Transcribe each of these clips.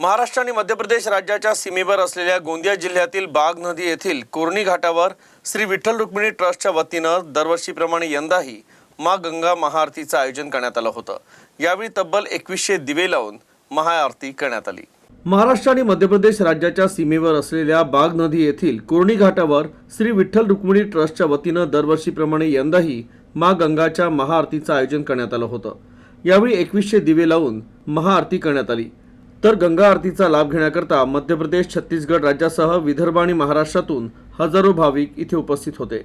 महाराष्ट्र आणि मध्य प्रदेश राज्याच्या सीमेवर असलेल्या गोंदिया जिल्ह्यातील बाग नदी येथील कोरणी घाटावर श्री विठ्ठल रुक्मिणी ट्रस्टच्या वतीनं दरवर्षीप्रमाणे यंदाही मा गंगा महाआरतीचं आयोजन करण्यात आलं होतं. यावेळी तब्बल एकवीसशे दिवे लावून महाआरती करण्यात आली. महाराष्ट्र आणि मध्य प्रदेश राज्याच्या सीमेवर असलेल्या बाग नदी येथील कोरणी घाटावर श्री विठ्ठल रुक्मिणी ट्रस्टच्या वतीनं दरवर्षीप्रमाणे यंदाही मा गंगाच्या महाआरतीचं आयोजन करण्यात आलं होतं. यावेळी एकवीसशे दिवे लावून महाआरती करण्यात आली. तर गंगा आरतीचा लाभ घेण्याकरता मध्य प्रदेश छत्तीसगड राज्यासह विदर्भ आणि महाराष्ट्रातून हजारो भाविक इथे उपस्थित होते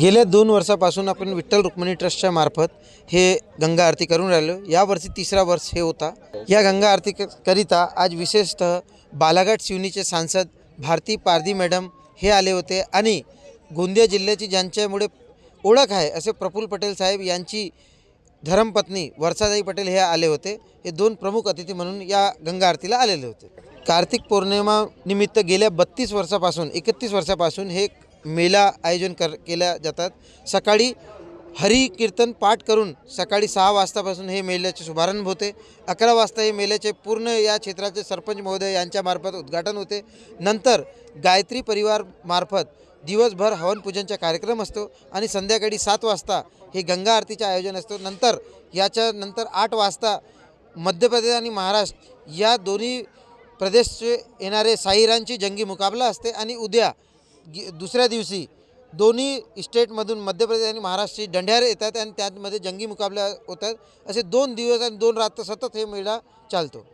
गेल्या दोन वर्षापासून आपण विठ्ठल रुक्मिणी ट्रस्टच्या मार्फत हे गंगा आरती करून राहिलो. यावर्षी तिसरा वर्ष हे होता. या गंगा आरती क- करिता आज विशेषतः बालाघाट शिवनीचे सांसद भारती पारधी मॅडम हे आले होते आणि गोंदिया जिल्ह्याची ज्यांच्यामुळे ओळख आहे असे प्रफुल्ल पटेल साहेब यांची धर्मपत्नी वर्षाताई पटेल हे आले होते. हे दोन प्रमुख अतिथी म्हणून या गंगा आरतीला आलेले होते. कार्तिक पौर्णिमा निमित्त गेल्या बत्तीस वर्षापासून एकतीस वर्षापासून हे मेला आयोजन कर केल्या जातात. सकाळी हरी कीर्तन पाठ करून सकाळी सहा वाजतापासून हे मेल्याचे शुभारंभ होते. अकरा वाजता हे मेल्याचे पूर्ण या क्षेत्राचे सरपंच महोदय यांच्यामार्फत उद्घाटन होते. नंतर गायत्री परिवार मार्फत दिवसभर हवनपूजनचा कार्यक्रम असतो आणि संध्याकाळी सात वाजता हे गंगा आरतीचे आयोजन असतो. नंतर याच्यानंतर आठ वाजता मध्य प्रदेश आणि महाराष्ट्र या दोन्ही प्रदेशचे येणारे साईरांची जंगी मुकाबला असते आणि उद्या दुसऱ्या दिवशी दोन्ही स्टेटमधून मध्य प्रदेश आणि महाराष्ट्र दंड्यार येतात आणि त्यामध्ये जंगी मुकाबला होतात. असे दोन दिवस आणि दोन रात्र सतत हे मेळा चालतो.